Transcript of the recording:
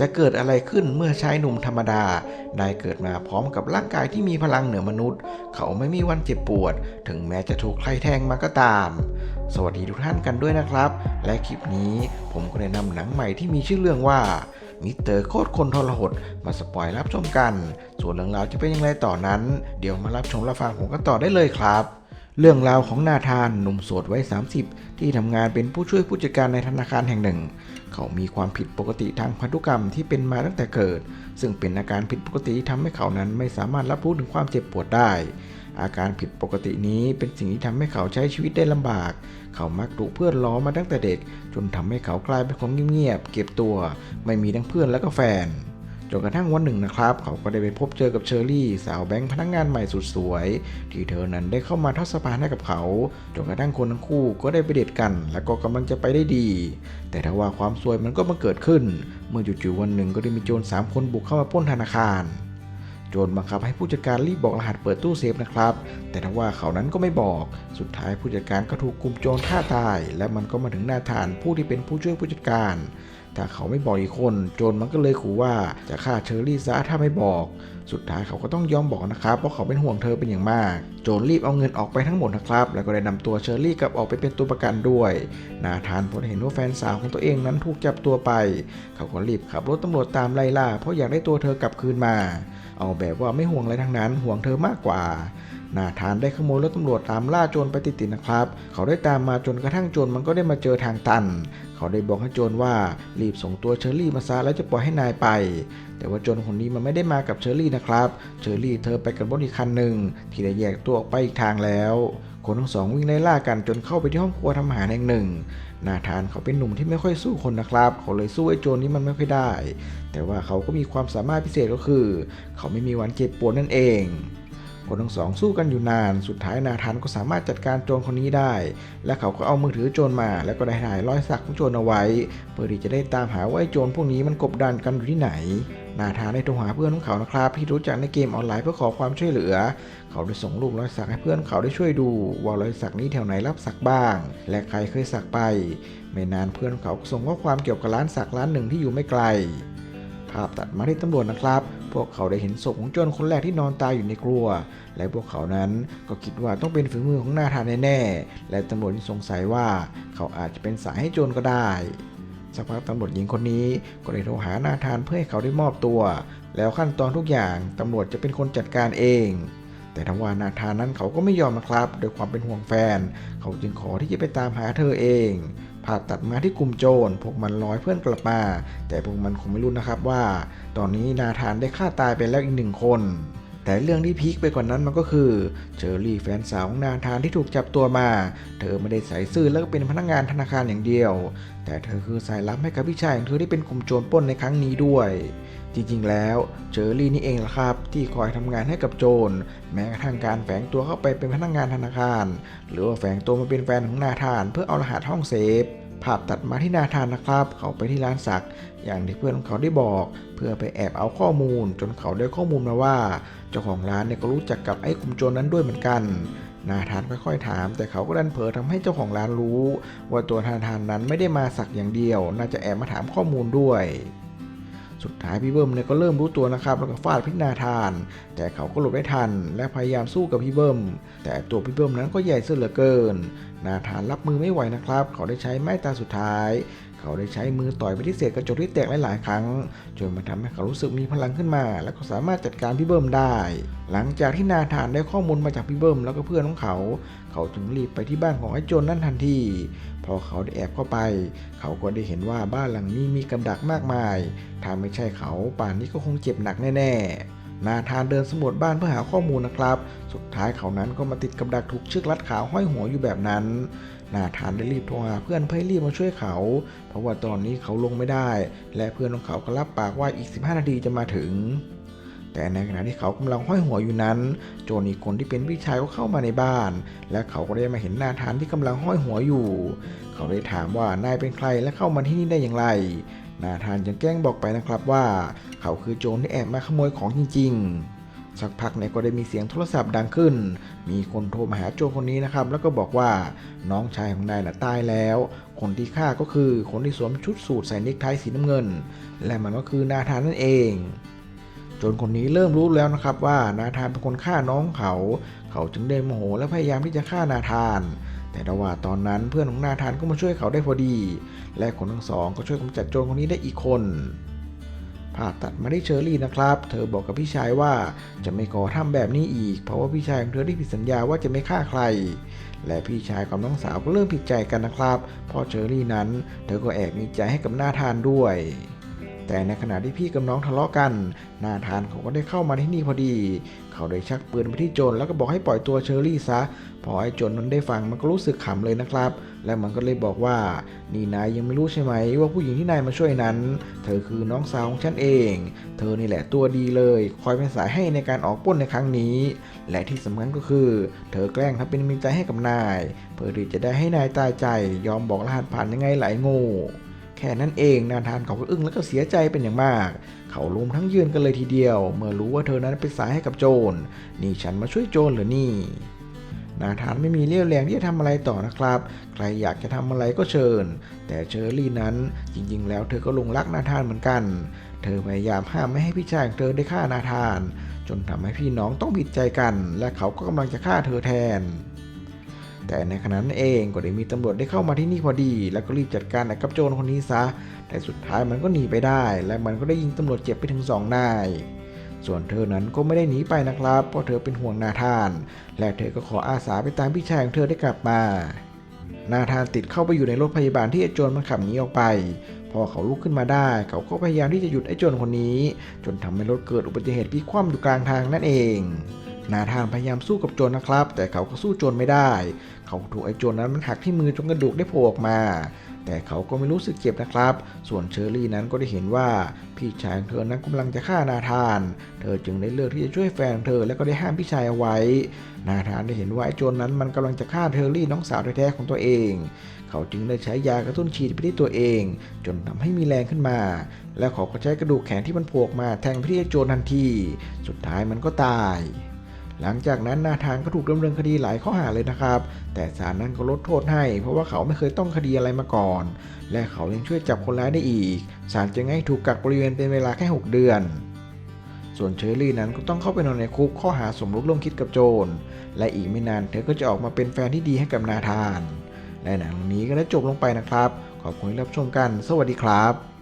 จะเกิดอะไรขึ้นเมื่อชายหนุ่มธรรมดา ได้เกิดมาพร้อมกับร่างกายที่มีพลังเหนือมนุษย์ เขาไม่มีวันเจ็บปวด ถึงแม้จะถูกใครแทงมาก็ตาม สวัสดีทุกท่านกันด้วยนะครับ และคลิปนี้ผมก็ได้นำหนังใหม่ที่มีชื่อเรื่องว่ามิสเตอร์โคตรคนทรหดมาสปอยรับชมกัน ส่วนเรื่องราวจะเป็นยังไงต่อนนั้น เดี๋ยวมารับชมรับฟังผมกันต่อได้เลยครับเรื่องราวของนาธานหนุ่มโสดวัย30 ที่ทำงานเป็นผู้ช่วยผู้จัดการในธนาคารแห่งหนึ่ง เขามีความผิดปกติทางพันธุกรรมที่เป็นมาตั้งแต่เกิด ซึ่งเป็นอาการผิดปกติที่ทำให้เขานั้นไม่สามารถรับรู้ถึงความเจ็บปวดได้ อาการผิดปกตินี้เป็นสิ่งที่ทำให้เขาใช้ชีวิตได้ลำบาก เขามักถูกเพื่อนล้อมาตั้งแต่เด็ก จนทำให้เขากลายเป็นคนเงียบๆเก็บตัว ไม่มีทั้งเพื่อนและก็แฟน จนกระทั่งวันหนึ่งนะครับ เขาก็ได้ไปพบเจอกับเชอรี่ สาวแบงค์พนักงานใหม่สุดสวย ที่เธอนั้นได้เข้ามาทอดสะพานให้กับเขา จนกระทั่งคนทั้งคู่ก็ได้ไปเดทกัน และก็กำลังจะไปได้ดี แต่ถ้าว่าความซวยมันก็มาเกิดขึ้น เมื่อจู่ๆวันหนึ่งก็ได้มีโจรสามคนบุกเข้ามาป้นธนาคารโจรบังคับให้ผู้จัดการรีบบอกรหัสเปิดตู้เซฟนะครับ แต่ถ้าว่าเขานั้นก็ไม่บอก สุดท้ายผู้จัดการก็ถูกกลุ่มโจรฆ่าตาย และมันก็มาถึงหน้าฐานผู้ที่เป็นผู้ช่วยผู้จัดการ ถ้าเขาไม่บอกอีกคน โจรมันก็เลยขู่ว่าจะฆ่าเชอรี่ซะถ้าไม่บอก สุดท้ายเขาก็ต้องยอมบอกนะครับ เพราะเขาเป็นห่วงเธอเป็นอย่างมาก โจรรีบเอาเงินออกไปทั้งหมดนะครับ แล้วก็ได้นำตัวเชอรี่กลับออกไปเป็นตัวประกันด้วย นาธานพอเห็นว่าแฟนสาวของตัวเองนั้นถูกจับตัวไป เขาก็รีบขับรถตำรวจตามไล่ล่า เพราะอยากได้ตัวเธอกลับคืนมา เอาแบบว่าไม่ห่วงอะไรทั้งนั้น ห่วงเธอมากกว่านาธานได้ขโมยรถตำรวจตามล่าโจรไปติดๆนะครับ เขาได้ตามมาจนกระทั่งโจรมันก็ได้มาเจอทางตันเขาได้บอกให้โจรว่ารีบส่งตัวเชอรี่มาซะแล้วจะปล่อยให้นายไป แต่ว่าโจรคนนี้มันไม่ได้มากับเชอรี่นะครับ เชอรี่เธอไปกับรถอีกคันหนึ่งที่ได้แยกตัวออกไปอีกทางแล้วคนทั้งสองวิ่งไล่ล่ากันจนเข้าไปที่ห้องครัวทำอาหารแห่งหนึ่ง นาธานเขาเป็นหนุ่มที่ไม่ค่อยสู้คนนะครับ เขาเลยสู้ไอ้โจรนี้มันไม่ค่อยได้ แต่ว่าเขาก็มีความสามารถพิเศษก็คือ เขาไม่มีวันเจ็บปวดนั่นเอง คนทั้งสองสู้กันอยู่นาน สุดท้ายนาธานก็สามารถจัดการโจรคนนี้ได้ และเขาก็เอามือถือโจรมา แล้วก็ได้ถ่ายรอยสักของโจรเอาไว้ เพื่อที่จะได้ตามหาว่าโจรพวกนี้มันกบดานกันอยู่ที่ไหน นาธานได้โทรหาเพื่อนของเขานะครับ ที่รู้จักในเกมออนไลน์เพื่อขอความช่วยเหลือ เขาได้ส่งรูปรอยสักให้เพื่อนเขาได้ช่วยดู ว่ารอยสักนี้แถวไหนรับสักบ้าง และใครเคยสักไป ไม่นานเพื่อนเขาส่งข้อความเกี่ยวกับร้านสักร้านหนึ่งที่อยู่ไม่ไกล ภาพตัดมาที่ตำรวจนะครับ พวกเขาได้เห็นศพของโจรคนแรกที่นอนตายอยู่ในครัว และพวกเขานั้นก็คิดว่าต้องเป็นฝีมือของนาธานแน่ๆ และตำรวจสงสัยว่าเขาอาจจะเป็นสายให้โจรก็ได้ สักพักตำรวจหญิงคนนี้ก็ได้โทรหานาธานเพื่อให้เขาได้มอบตัว แล้วขั้นตอนทุกอย่างตำรวจจะเป็นคนจัดการเองแต่ทว่านาธานนั้นเขาก็ไม่ยอมนะครับโดยความเป็นห่วงแฟน เขาจึงขอที่จะไปตามหาเธอเอง ภาพตัดมาที่กลุ่มโจรพวกมันร้อยเพื่อนกลับมา แต่พวกมันคงไม่รู้นะครับว่า ตอนนี้นาธานได้ฆ่าตายไปแล้วอีกหนึ่งคน แต่เรื่องที่พีคไปกว่านั้นมันก็คือเชอรี่แฟนสาวของนาธานที่ถูกจับตัวมา เธอไม่ได้ใส่ซื่อแล้วก็เป็นพนักงานธนาคารอย่างเดียว แต่เธอคือสายลับให้กับพี่ชายของเธอที่เป็นกลุ่มโจรปล้นในครั้งนี้ด้วย จริงๆ แล้วเชอรี่นี่เองล่ะครับ ที่คอยทำงานให้กับโจร แม้กระทั่งการแฝงตัวเข้าไปเป็นพนักงานธนาคาร หรือว่าแฝงตัวมาเป็นแฟนของนาธาน เพื่อเอารหัสห้องเซฟภาพตัดมาที่นาธานนะครับ เขาไปที่ร้านสัก อย่างที่เพื่อนของเขาได้บอก เพื่อไปแอบเอาข้อมูล จนเขาได้ข้อมูลมาว่า เจ้าของร้านเนี่ยก็รู้จักกับไอ้กลุ่มโจรนั้นด้วยเหมือนกัน นาธานค่อยๆถาม แต่เขาก็ดันเผลอทำให้เจ้าของร้านรู้ ว่าตัวนาธานนั้นไม่ได้มาสักอย่างเดียว น่าจะแอบมาถามข้อมูลด้วย สุดท้ายพี่เบิ้มเนี่ยก็เริ่มรู้ตัวนะครับแล้วก็ฟาดพิษนาธาน แต่เขาก็หลบได้ทัน และพยายามสู้กับพี่เบิ้มแต่ตัวพี่เบิ้มนั้นก็ใหญ่เสือเหลือเกิน นาธานรับมือไม่ไหวนะครับ เขาได้ใช้ไม้ตาสุดท้ายเขาได้ใช้มือต่อยไปที่เศษกระจกที่แตกหลายๆครั้ง จนมันทำให้เขารู้สึกมีพลังขึ้นมา และก็สามารถจัดการพี่เบิ้มได้ หลังจากที่นาธานได้ข้อมูลมาจากพี่เบิ้มแล้วก็เพื่อนของเขา เขาจึงรีบไปที่บ้านของไอ้โจรนั่นทันที พอเขาได้แอบเข้าไป เขาก็ได้เห็นว่าบ้านหลังนี้มีกับดักมากมาย ถ้าไม่ใช่เขาป่านนี้ก็คงเจ็บหนักแน่ๆ นาธานเดินสำรวจบ้านเพื่อหาข้อมูลนะครับ สุดท้ายเขานั้นก็มาติดกับดักถูกเชือกรัดขาห้อยหัวอยู่แบบนั้นนาธานได้รีบโทรหาเพื่อนเพื่อรีบมาช่วยเขา เพราะว่าตอนนี้เขาลงไม่ได้ และเพื่อนของเขาก็รับปากว่าอีก 15 นาทีจะมาถึง แต่ในขณะที่เขากำลังห้อยหัวอยู่นั้น โจรอีกคนที่เป็นพี่ชายก็เข้ามาในบ้าน และเขาก็ได้มาเห็นนาธานที่กำลังห้อยหัวอยู่ เขาได้ถามว่านายเป็นใครและเข้ามาที่นี่ได้อย่างไร นาธานจึงแกล้งบอกไปนะครับว่าเขาคือโจรที่แอบมาขโมยของจริง ๆ สักพักเนี่ยก็ได้มีเสียงโทรศัพท์ดังขึ้น มีคนโทรมาหาโจรคนนี้นะครับ แล้วก็บอกว่าน้องชายของนายน่ะตายแล้ว คนที่ฆ่าก็คือคนที่สวมชุดสูทใส่เนคไทสีน้ำเงิน และมันก็คือนาธานนั่นเองจนคนนี้เริ่มรู้แล้วนะครับว่านาธานเป็นคนฆ่าน้องเขา เขาจึงได้โมโหและพยายามที่จะฆ่านาธาน แต่ระหว่างตอนนั้นเพื่อนของนาธานก็มาช่วยเขาได้พอดี และคนทั้งสองก็ช่วยกำจัดโจรคนนี้ได้อีกคนผ่าตัดมาได้เชอรี่นะครับ เธอบอกกับพี่ชายว่าจะไม่ก่อทำแบบนี้อีก เพราะว่าพี่ชายของเธอได้ผิดสัญญาว่าจะไม่ฆ่าใคร และพี่ชายกับน้องสาวก็เริ่มผิดใจกันนะครับ เพราะเชอรี่นั้น เธอก็แอบมีใจให้กับนาธานด้วย แต่ในขณะที่พี่กับน้องทะเลาะกัน นาธานเขาก็ได้เข้ามาที่นี่พอดี เขาได้ชักปืนไปที่โจรแล้วก็บอกให้ปล่อยตัวเชอรี่ซะ พอไอ้โจรนั้นได้ฟังมันก็รู้สึกขำเลยนะครับ และมันก็เลยบอกว่า นี่นายยังไม่รู้ใช่ไหมว่าผู้หญิงที่นายมาช่วยนั้น เธอคือน้องสาวของฉันเอง เธอนี่แหละตัวดีเลย คอยเป็นสายให้ในการออกปล้นในครั้งนี้ และที่สำคัญก็คือ เธอแกล้งทำเป็นมีใจให้กับนาย เพื่อที่จะได้ให้นายตายใจ ยอมบอกรหัสผ่านยังไงหลายโง่ แค่นั้นเองนาธานเขาก็อึ้งแล้วก็เสียใจเป็นอย่างมาก เขาลุมทั้งยืนกันเลยทีเดียว เมื่อรู้ว่าเธอนั้นเป็นสายให้กับโจร นี่ฉันมาช่วยโจรเหรือนี่นาธานไม่มีเรี่ยวแรงที่จะทำอะไรต่อนะครับ ใครอยากจะทำอะไรก็เชิญ แต่เชอรี่นั้นจริงๆ แล้วเธอก็ลงรักนาธานเหมือนกัน เธอพยายามห้ามไม่ให้พี่ชายของเธอได้ฆ่านาธาน จนทำให้พี่น้องต้องผิดใจกัน และเขาก็กำลังจะฆ่าเธอแทน แต่ในขณะนั้นเองก็ได้มีตำรวจได้เข้ามาที่นี่พอดี แล้วก็รีบจัดการกับโจรคนนี้ซะ แต่สุดท้ายมันก็หนีไปได้ และมันก็ได้ยิงตำรวจเจ็บไปถึงสองนาย ส่วนเธอนั้นก็ไม่ได้หนีไปนะครับ เพราะเธอเป็นห่วงนาธาน และเธอก็ขออาสาไปตามพี่ชายของเธอได้กลับมานาธานติดเข้าไปอยู่ในรถพยาบาลที่ไอ้โจรมันขับหนีออกไป พอเขาลุกขึ้นมาได้ เขาก็พยายามที่จะหยุดไอ้โจรคนนี้ จนทำให้รถเกิดอุบัติเหตุพลิกคว่ำอยู่กลางทางนั่นเอง นาธานพยายามสู้กับโจรนะครับ แต่เขาก็สู้โจรไม่ได้ เขาถูกไอ้โจรนั้นมันหักที่มือจนกระดูกได้โผล่ออกมา แต่เขาก็ไม่รู้สึกเจ็บนะครับ ส่วนเชอรี่นั้นก็ได้เห็นว่าพี่ชายของเธอนั้นกำลังจะฆ่านาธาน เธอจึงได้เลือกที่จะช่วยแฟนเธอและก็ได้ห้ามพี่ชายเอาไว้ นาธานได้เห็นว่าไอ้โจรนั้นมันกำลังจะฆ่าเทอรี่น้องสาวแท้ๆของตัวเองเขาจึงได้ใช้ยากระตุ้นฉีดไปที่ตัวเอง จนทำให้มีแรงขึ้นมา แล้วเขาก็ใช้กระดูกแขนที่มันโผล่ออกมาแทงไปที่ไอ้โจรทันที สุดท้ายมันก็ตาย หลังจากนั้นนาธานก็ถูกดำเนินคดีหลายข้อหาเลยนะครับ แต่ศาลนั้นก็ลดโทษให้ เพราะว่าเขาไม่เคยต้องคดีอะไรมาก่อน และเขายังช่วยจับคนร้ายได้อีกศาลจึงให้ถูกกักบริเวณเป็นเวลาแค่ 6 เดือน ส่วนเชอรี่นั้นก็ต้องเข้าไปนอนในคุกข้อหาสมรู้ร่วมคิดกับโจร และอีกไม่นานเธอก็จะออกมาเป็นแฟนที่ดีให้กับนาธาน และหนังนี้ก็ได้จบลงไปนะครับ ขอบคุณที่รับชมกัน สวัสดีครับ